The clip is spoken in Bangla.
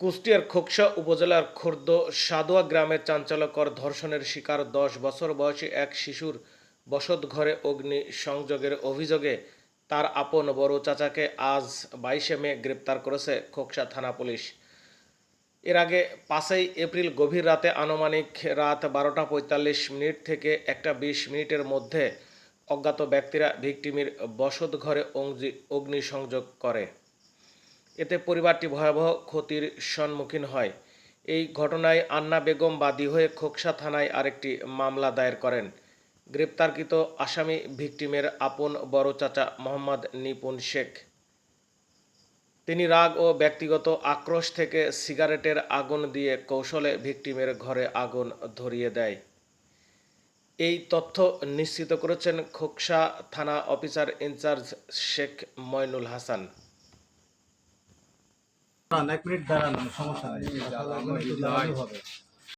কুষ্টিয়ার খোকসা উপজেলার খোর্দ সাদোয়া গ্রামের চাঞ্চল্যকর ধর্ষণের শিকার দশ বছর বয়সী এক শিশুর বসতঘরে অগ্নি সংযোগের অভিযোগে তার আপন বড় চাচাকে আজ বাইশে মে গ্রেপ্তার করেছে খোকসা থানা পুলিশ। এর আগে পাঁচই এপ্রিল গভীর রাতে আনুমানিক রাত বারোটা পঁয়তাল্লিশ মিনিট থেকে একটা বিশ মিনিটের মধ্যে অজ্ঞাত ব্যক্তিরা ভিকটিমির বসত ঘরে অগ্নিসংযোগ করে। এতে পরিবারটি ভয়াবহ ক্ষতির সম্মুখীন হয়। এই ঘটনায় আন্না বেগম বাদী হয়ে খোকসা থানায় আরেকটি মামলা দায়ের করেন। গ্রেপ্তারকৃত আসামি ভিকটিমের আপন বড় চাচা মোহাম্মদ নিপুন শেখ। তিনি রাগ ও ব্যক্তিগত আক্রোশ থেকে সিগারেটের আগুন দিয়ে কৌশলে ভিকটিমের ঘরে আগুন ধরিয়ে দেয়। এই তথ্য নিশ্চিত করেছেন খোকসা থানা officer in charge Sheikh Moinul Hasan. এক মিনিট দাঁড়ান সমস্যা নেই। হবে।